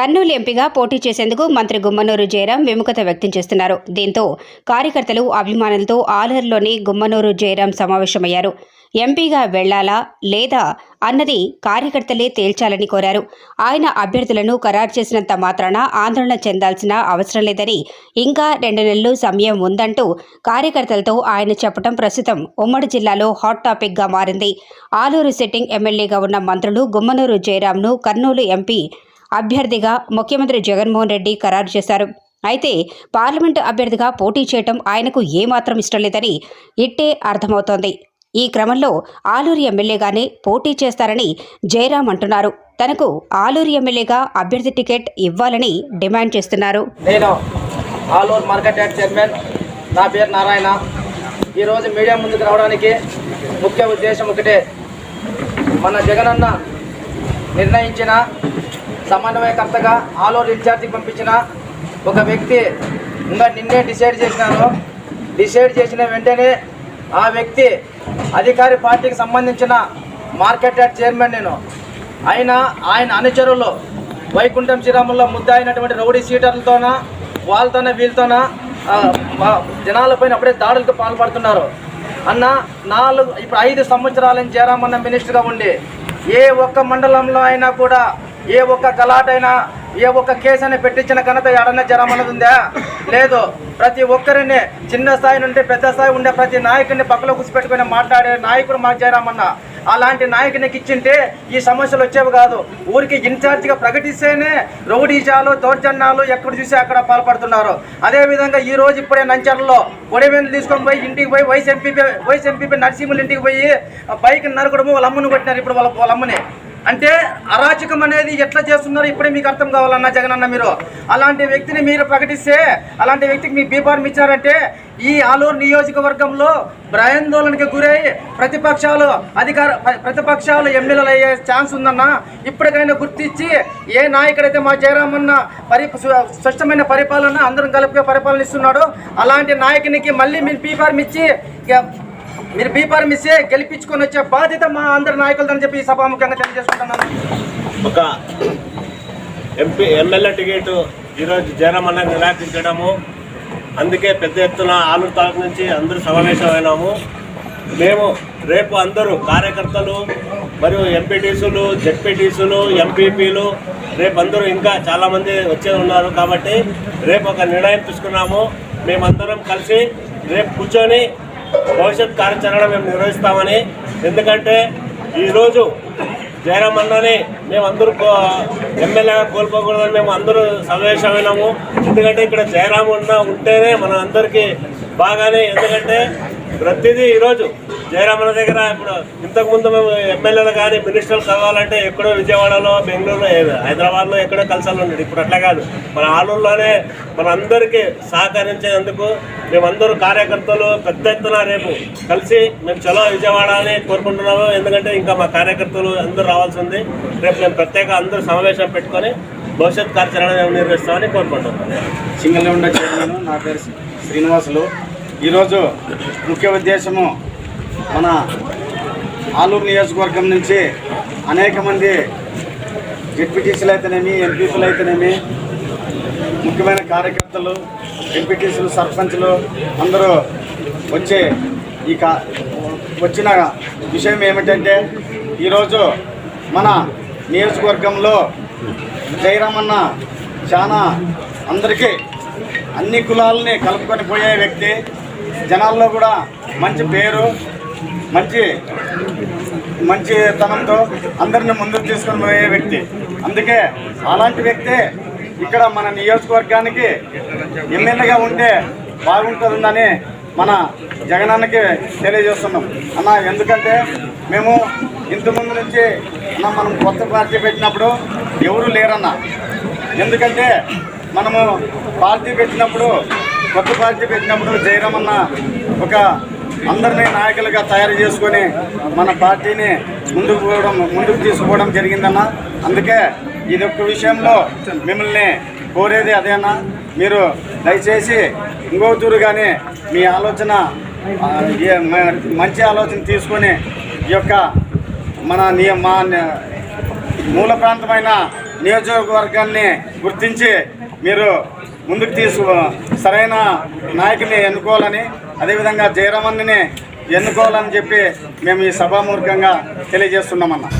కర్నూలు ఎంపీగా పోటీ చేసేందుకు మంత్రి గుమ్మనూరు జయరాం విముఖత వ్యక్తం చేస్తున్నారు. దీంతో కార్యకర్తలు అభిమానులతో ఆలూరులోని గుమ్మనూరు జయరాం సమావేశమయ్యారు. ఎంపీగా వెళ్ళాలా లేదా అన్నది కార్యకర్తలే తేల్చాలని కోరారు. ఆయన అభ్యర్థులను ఖరారు చేసినంత మాత్రాన ఆందోళన చెందాల్సిన అవసరం లేదని ఇంకా రెండు నెలలు సమయం ఉందంటూ కార్యకర్తలతో ఆయన చెప్పడం ప్రస్తుతం ఉమ్మడి జిల్లాలో హాట్ టాపిక్గా మారింది. ఆలూరు సిట్టింగ్ ఎమ్మెల్యేగా ఉన్న మంత్రులు గుమ్మనూరు జయరాంను కర్నూలు ఎంపీ అభ్యర్థిగా ముఖ్యమంత్రి జగన్మోహన్ రెడ్డి ఖరారు చేశారు. అయితే పార్లమెంటు అభ్యర్థిగా పోటీ చేయటం ఆయనకు ఏమాత్రం ఇష్టం లేదని ఇట్టే అర్థమవుతోంది. ఈ క్రమంలో ఆలూరు ఎమ్మెల్యేగానే పోటీ చేస్తారని జయరాం అంటున్నారు. తనకు ఆలూరు ఎమ్మెల్యేగా అభ్యర్థి టికెట్ ఇవ్వాలని డిమాండ్ చేస్తున్నారు. నేను ఆలూరు మార్కెట్ యార్డ్ చైర్మన్ నా పేరు నారాయణ. ఈరోజు మీడియా ముందుకు రావడానికి ముఖ్య ఉద్దేశం ఒకటే. మన జగనన్న నిర్ణయించిన సమన్వయకర్తగా ఆలూరు ఇన్ఛార్జికి పంపించిన ఒక వ్యక్తి ఇంకా నిన్నే డిసైడ్ చేసినాను. డిసైడ్ చేసిన వెంటనే ఆ వ్యక్తి అధికారి పార్టీకి సంబంధించిన మార్కెట్ యార్డ్ చైర్మన్ నేను. అయినా ఆయన అనుచరులు వైకుంఠం శ్రీరాముల్లో ముద్ద అయినటువంటి రౌడీ సీటర్లతోన వాళ్ళతోన వీళ్ళతోన ఆ, మా జనాలపైన అప్పుడే దాడులకు పాల్పడుతున్నారు. అన్న నాలుగు ఇప్పుడు ఐదు సంవత్సరాల చేరామన్న మినిస్టర్గా ఉండి ఏ ఒక్క మండలంలో అయినా కూడా ఏ ఒక్క గలాటైనా ఏ ఒక్క కేసు అయినా పెట్టించిన ఘనత ఎడన్నా జరమన్నది ఉందా లేదు. ప్రతి ఒక్కరిని చిన్న స్థాయి నుండి పెద్ద స్థాయి ఉండే ప్రతి నాయకుడిని పక్కలో కూర్చిపెట్టుకుని మాట్లాడే నాయకుడు మాకు జయరామన్న. అలాంటి నాయకునికి ఇచ్చింటే ఈ సమస్యలు వచ్చేవి కాదు. ఊరికి ఇన్ఛార్జిగా ప్రకటిస్తేనే రౌడీజాలు దౌర్జన్యాలు ఎక్కడ చూసి అక్కడ పాల్పడుతున్నారు. అదేవిధంగా ఈ రోజు ఇప్పుడే నంచర్లో గొడవలు తీసుకొని పోయి ఇంటికి పోయి vice MPP vice MPP Narsimhulu ఇంటికి పోయి ఆ బైక్ నరకడము వాళ్ళ అమ్మను కొట్టినారు ఇప్పుడు వాళ్ళ వాళ్ళ అమ్మని. అంటే అరాచకం అనేది ఎట్లా చేస్తున్నారో ఇప్పుడే మీకు అర్థం కావాలన్న జగన్ అన్న మీరు. అలాంటి వ్యక్తిని మీరు ప్రకటిస్తే అలాంటి వ్యక్తికి మీ బీఫార్మ్ ఇచ్చారంటే ఈ ఆలూరు నియోజకవర్గంలో భయాందోళనకి గురై ప్రతిపక్షాలు అధికార ప్రతిపక్షాలు ఎమ్మెల్యేలు అయ్యే ఛాన్స్ ఉందన్న ఇప్పటికైనా గుర్తించి ఏ నాయకుడైతే మా జయరామన్న పరి స్పష్టమైన పరిపాలన అందరం కలిపి పరిపాలన ఇస్తున్నాడో అలాంటి నాయకునికి మళ్ళీ మీరు బీఫార్మ్ ఇచ్చి మీరు బీపర్ మిస్సే గెలిపించుకొని వచ్చే బాధ్యత మా అందరి నాయకులదని చెప్పి ఈ సభాముఖంగా తెలియజేసుకుంటున్నాను. ఒక ఎంపీ ఎమ్మెల్యే టికెట్ ఈరోజు జయరామన్న నిరాకరించడము అందుకే పెద్ద ఎత్తున ఆలూరు తాలూకు నుంచి అందరూ సమావేశమైనాము. మేము రేపు అందరూ కార్యకర్తలు మరియు ఎంపీటీసులు జెడ్పీటీసులు ఎంపీపీలు రేపు అందరూ ఇంకా చాలామంది వచ్చే ఉన్నారు కాబట్టి రేపు ఒక నిర్ణయం తీసుకున్నాము. మేమందరం కలిసి రేపు కూర్చొని భవిష్యత్ కార్యాచరణ మేము నిర్వహిస్తామని. ఎందుకంటే ఈరోజు జయరాం అన్నని మేము అందరూ ఎమ్మెల్యేగా కోల్పోకూడదని మేము అందరూ సమావేశమైనాము. ఎందుకంటే ఇక్కడ జయరాం ఉన్న ఉంటేనే మన అందరికీ బాగానే ఎందుకంటే ప్రతిదీ ఈరోజు జయరామన్న దగ్గర ఇప్పుడు ఇంతకుముందు మేము ఎమ్మెల్యేలు కానీ మినిస్టర్లు కావాలంటే ఎక్కడో విజయవాడలో బెంగళూరులో హైదరాబాద్లో ఎక్కడో కలిసాలి ఉండేది. ఇప్పుడు అట్లా కాదు. మన ఆలూరులోనే మనందరికీ సహకరించేందుకు మేమందరూ కార్యకర్తలు పెద్ద ఎత్తున రేపు కలిసి మేము చలో విజయవాడ అని కోరుకుంటున్నాము. ఎందుకంటే ఇంకా మా కార్యకర్తలు అందరూ రావాల్సి ఉంది. రేపు మేము ప్రత్యేక అందరూ సమావేశం పెట్టుకొని భవిష్యత్ కార్యాచరణ మేము నిర్వహిస్తామని కోరుకుంటున్నాం సింగిల్ ఉండే చైర్మన్ నా పేరు శ్రీనివాసులు. ఈరోజు ముఖ్య ఉద్దేశము మన ఆలూరు నియోజకవర్గం నుంచి అనేక మంది డిప్యూటీసులు అయితేనేమి ఎంపీసులు అయితేనేమి ముఖ్యమైన కార్యకర్తలు ఎంపీటీసీలు సర్పంచ్లు అందరూ వచ్చే ఈ కా వచ్చిన విషయం ఏమిటంటే ఈరోజు మన నియోజకవర్గంలో జయరామన్న చాలా అందరికీ అన్ని కులాలని కలుపుకొని పోయే వ్యక్తి. జనాల్లో కూడా మంచి పేరు మంచి మంచితనంతో అందరిని ముందుకు తీసుకొని పోయే వ్యక్తి. అందుకే అలాంటి వ్యక్తే ఇక్కడ మన నియోజకవర్గానికి ఎమ్మెల్యేగా ఉంటే బాగుంటుందని మన జగనన్నకి తెలియజేస్తున్నాం. అన్న ఎందుకంటే మేము ఇంతకుముందు నుంచి అన్న మనం కొత్త పార్టీ పెట్టినప్పుడు ఎవరు లేరన్న. ఎందుకంటే మనము పార్టీ పెట్టినప్పుడు కొత్త పార్టీ పెట్టినప్పుడు జయరామన్న ఒక అందరినీ నాయకులుగా తయారు చేసుకొని మన పార్టీని ముందుకు పోవడం ముందుకు తీసుకోవడం జరిగిందన్న. అందుకే ఇది ఒక్క విషయంలో మిమ్మల్ని కోరేది అదేనా? మీరు దయచేసి ఇంకో చూరు కానీ మీ ఆలోచన మంచి ఆలోచన తీసుకొని ఈ యొక్క మన నియ మా మూల ప్రాంతమైన నియోజకవర్గాన్ని గుర్తించి మీరు ముందుకు తీసు సరైన నాయకుని ఎన్నుకోవాలని అదేవిధంగా జయరామన్నని ఎన్నుకోవాలని చెప్పి మేము ఈ సభామూర్ఖంగా తెలియజేస్తున్నామన్నా.